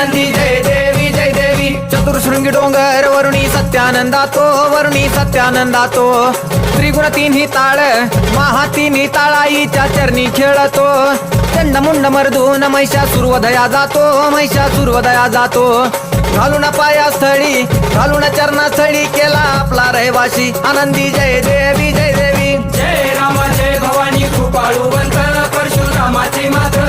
आनंदी जय देवी जय देवी. चतुर्शृंगी डोंगर वरुणी सत्यानंदातो वरुणी सत्यानंदातो. त्रिगुण तिन्ही ताळ महा तिन्ही ताळाईच्या चरणी खेळतो. चंड मुंड मर्दून महिषा सुर्वदया जातो महिषा सुर्वदया जातो. घालून पायास्थळी घालून चरणास्थळी केला आपला रहिवाशी आनंदी जय देवी जय देवी. जय रामा जय भवानी कृपाळूवंत परशुरामाची मात्र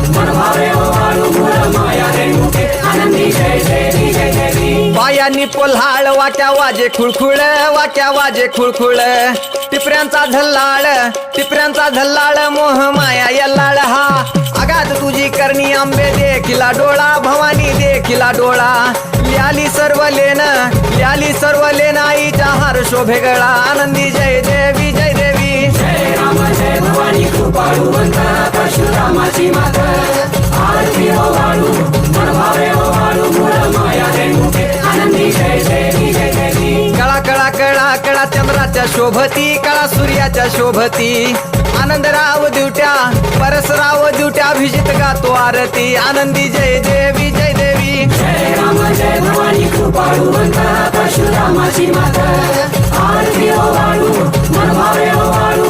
देवी पोल्हाळ वाट्या वाजे खुळखुळ वाट्या वाजे खुळखुळ. टिपऱ्यांचा झल्लाळ टिपऱ्यांचा झल्लाळ मोह माया यल्लाळ. हा आगात तुझी करणी आंबे देखिला डोळा भवानी देखिला डोळा. लियाली सर्व लेन लियाली सर्व लेन आईच्या हार शोभे गळा. आनंदी जय देवी जय देवी. जय राम जय भवानी कृपाळू परशुरामाची माता. आरती सूर्याच्या शोभती कळा सूर्याच्या शोभती. आनंदराव दिवट्या परसराव दिवट्या अभिजित गातो आरती. आनंदी जय देवी जय देवी. जय राम जय भवानी कृपाळू परशुरामाची माता. आरती ओ वाळू मनभावे ओ वाळू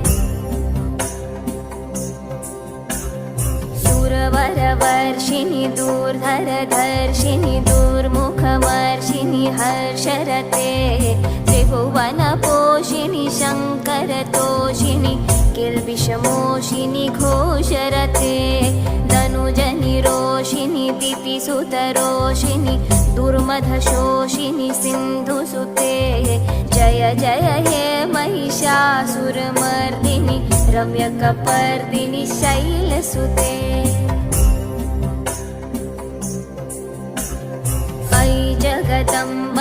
वर्षिणि दूर्धरधर्षिणि दूर्मुखमर्षिणि हर्षरते त्रिभुवनपोषिणि शङ्करतोषिणि किल्बिषमोषिणि घोषरते धनुजनि रोषिणि दुर्मधशोषिणि सिन्धुसुते जय जय हे महिषासुरमर्दिनि रम्यकपर्दिनि शैलसुते।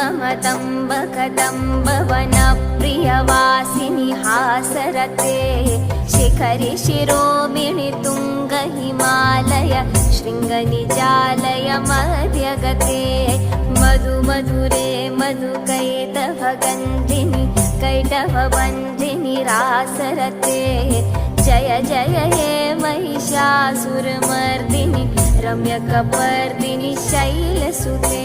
जगदम्ब मतम्ब कदम्ब वनप्रियवासिनि हासरते। शिखरि शिरोमिणि तुङ्ग हिमालय शृङ्गनिजालय मध्यगते। मधु मधुरे मधुकैटभगन्धिनि कैटभबन्धिनि रासरते। जय जय हे महिषासुरमर्दिनि रम्यकपर्दिनि शैलसुते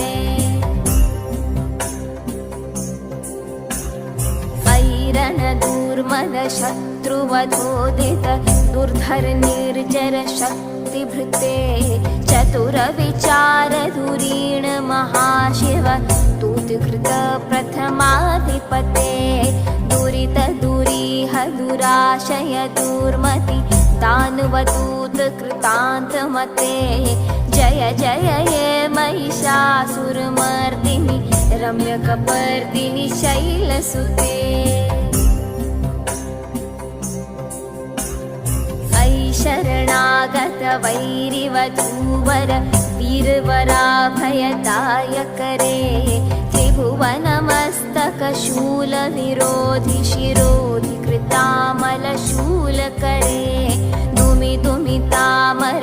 शत्रुवधोदित दुर्धर निर्जर शक्तिभृते चतुरविचार धुरीण महाशिव दूतकृत प्रथमाधिपते दुरित दुरीह दुराशय दुर्मति दानवदूत कृतान्तमते जय जय हे महिषासुरमर्दिनि रम्यकपर्दिनि शैलसुते शरणागत वैरिवधूवर वीरवराभयदायकरे। त्रिभुवनमस्तकशूलविरोधि शिरोधि कृतामलशूलकरे दुमि दुमि तामर